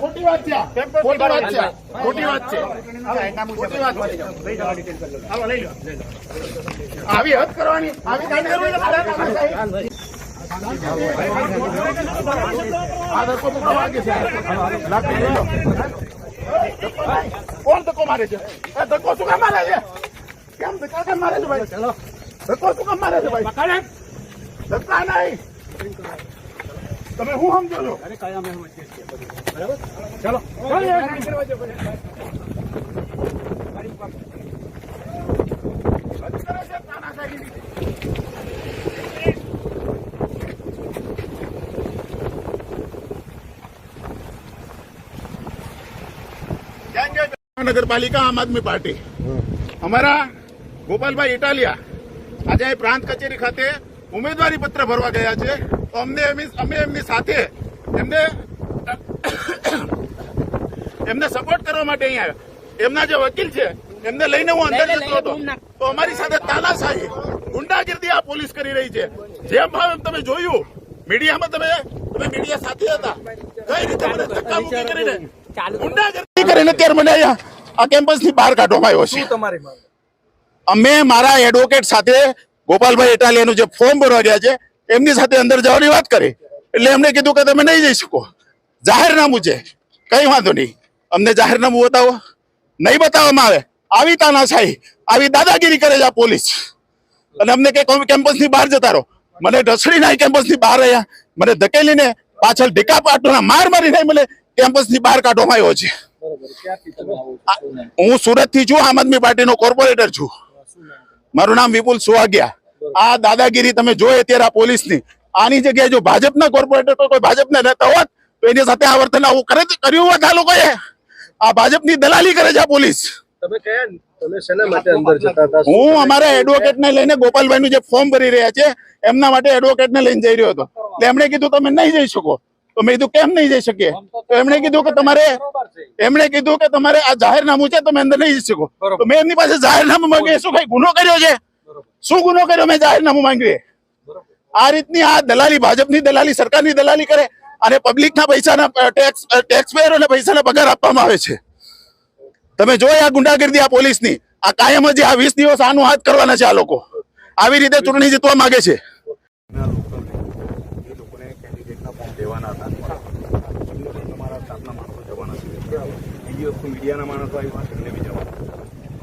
ખોટી વાત છે. ખોટી છે. ખોટી છે. આવી હદ કરવાની. આવી કાંઈ આ ધક્કો છે. કોણ ધક્કો મારે છે? એ ધક્કો શું કામ મારે છે? કેમ ધક્કા કેમ મારે છે ભાઈ? ધક્કો શું કામ મારે છે ભાઈ? ધક્કા નહીં. તમે શું સમજો છો? તાનાશાહી. નગરપાલિકા આમ આદમી પાર્ટી. અમારા ગોપાલભાઈ ઇટાલિયા આજે પ્રાંત કચેરી ખાતે ઉમેદવારી પત્ર ભરવા ગયા છે. તો અમને એમની- અમે એમની સાથે એમને એમને સપોર્ટ કરવા માટે અહીંયા આવ્યા. એમના જે વકીલ છે એમને લઈને હું અંદર જતો હતો. તો અમારી સાથે તાનાશાહી ગુંડાગીર્દી આ પોલીસ કરી રહી છે. જેમ ભાવ એમ તમે જોયું મીડિયામાં તમે તમે મીડિયા સાથે હતા. કઈ રીતે મને ધક્કા મુક્કી કરીને ગુંડાગીર્દી કરીને અત્યારે મને અહીંયા આ કેમ્પસની બહાર કાઢવામાં આવ્યો છે. તમારી અમે મારા એડવોકેટ સાથે ગોપાલભાઈ એટાલિયાનું જે ફોર્મ ભરવા ગયા છે એમની સાથે અંદર જવાની વાત કરી. એટલે એમને કીધું કે તમે નહીં જઈ શકો. જાહેરનામું છે. કઈ વાંધો નહીં. અમને જાહેરનામું બતાવો. નહીં બતાવવામાં આવે. આવી તાનાશાહી, આવી દાદાગીરી કરે છે આ પોલીસ. અને અમને કે કેમ્પસની બહાર જતા રહો. મને ઢસડી નાખી કેમ્પસની બહાર રહ્યા. મને ધકેલીને પાછળ ઢીકા પાટોના માર મારીને મને કેમ્પસની બહાર કાઢવામાં આવ્યો છે. હું સુરતથી છું, આમ આદમી પાર્ટીનો કોર્પોરેટર છું. મારું નામ વિપુલ સુવાગિયા. આ દાદાગીરી તમે જોઈ અત્યારે આ પોલીસની. આની જગ્યાએ જો ભાજપના કોર્પોરેટર કોઈ ભાજપના નેતા હોત તો એની સાથે આ વર્તન આવું કરે કર્યું હોત આ લોકોએ? આ ભાજપની દલાલી કરે છે આ પોલીસ. તમે કયા હું અમારા એડવોકેટ ને લઈને ગોપાલભાઈ નું જે ફોર્મ ભરી રહ્યા છે એમના માટે એડવોકેટ ને લઈને જઈ રહ્યો હતો. એમણે કીધું તમે નહીં જઈ શકો. તો મેં કીધું કેમ નહીં જઈ શકીએ? તો એમણે કીધું કે તમારે એમણે કીધું કે તમારે આ જાહેરનામું છે તમે અંદર નહીં જઈ શકો. તો મેં એમની પાસે જાહેરનામું માંગ્યું શું કઈ ગુનો કર્યો છે? શું ગુનો કર્યો મેં જાહેરનામું માંગ્યું આ રીતની આ દલાલી, ભાજપની દલાલી, સરકારની દલાલી કરે અને પબ્લિકના પૈસાના ટેક્સ ટેક્સ પેયરોને પૈસાના પગાર આપવામાં આવે છે. તમે જોઈ આ ગુંડાગીર્દી આ પોલીસની. આ કાયમ જ આ વીસ દિવસ આનું હાથ કરવાના છે આ લોકો. આવી રીતે ચૂંટણી જીતવા માંગે છે. બીજી વસ્તુ મીડિયાના માણસો આવ્યા, એમને બી જવાના